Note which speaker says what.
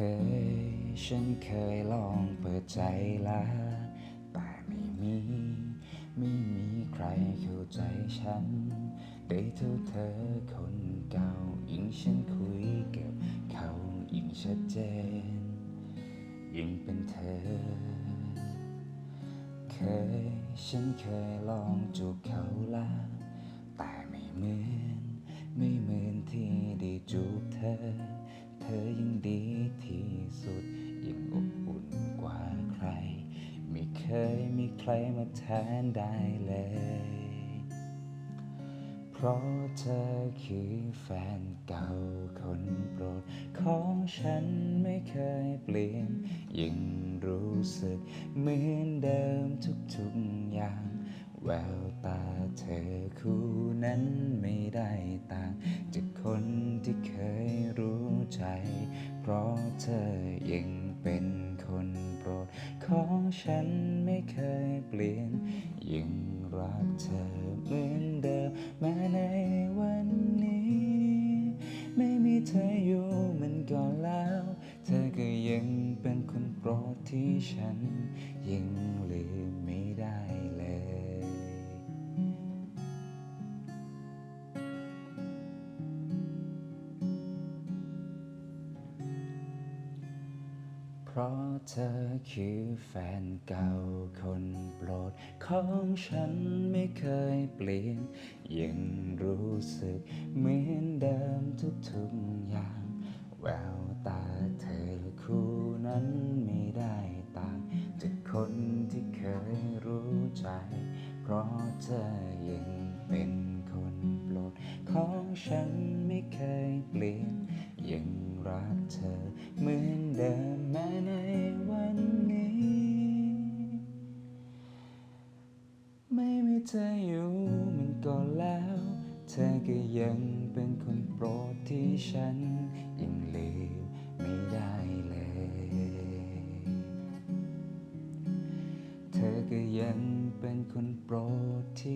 Speaker 1: คย ฉันเคยลองเปิดใจแล้วแต่ไม่มี ไม่มีใครเข้าใจฉัน ได้เท่าเธอคนเก่ายิ่งฉันคุยกับเขายิ่งชัดเจน ยิ่งเป็นเธอ เคย ฉันเคยลองจูบเขาแล้วแต่ไม่เหมือน ไม่เหมือนที่ได้จูบเธอ ธอยังดีที่สุด ยังอบอุ่นกว่าใคร ไม่เคยมีใครมาแทนได้เลย เพราะเธอคือแฟนเก่าคนโปรด ของฉันไม่เคยเปลี่ยน ยังรู้สึกเหมือนเดิมทุกๆอย่างแววตาเธอคู่นั้นไม่ได้ต่างจากคนที่เคยรู้ ใจ เพราะเธอยังเป็นคนโปรด ของฉันไม่เคยเปลี่ยน ยังรักเธอเหมือนเดิมแม้ในวันนี้ ไม่มีเธออยู่เหมันก่อนแล้ว เธอก็ยังเป็นคนโปรดที่ฉันยัง ราะเธอคือแฟนเก่าคนโปรด ของฉันไม่เคยเปลี่ยน ยังรู้สึกเหมือนเดิมทุกๆอย่าง แววตาเธอคู่นั้นไม่ได้ต่างจากคนที่เคยรู้ใจ เพราะเธอยังเป็นคนโปรด ของฉันไม่เคยเปลี่ยน ยังรักเธอเหมือนเดิม เธออยู่มันก็แล้ว เธอก็ยังเป็นคนโปรดที่ฉันยังลืมไม่ได้เลย เธอก็ยังเป็นคนโปรดที่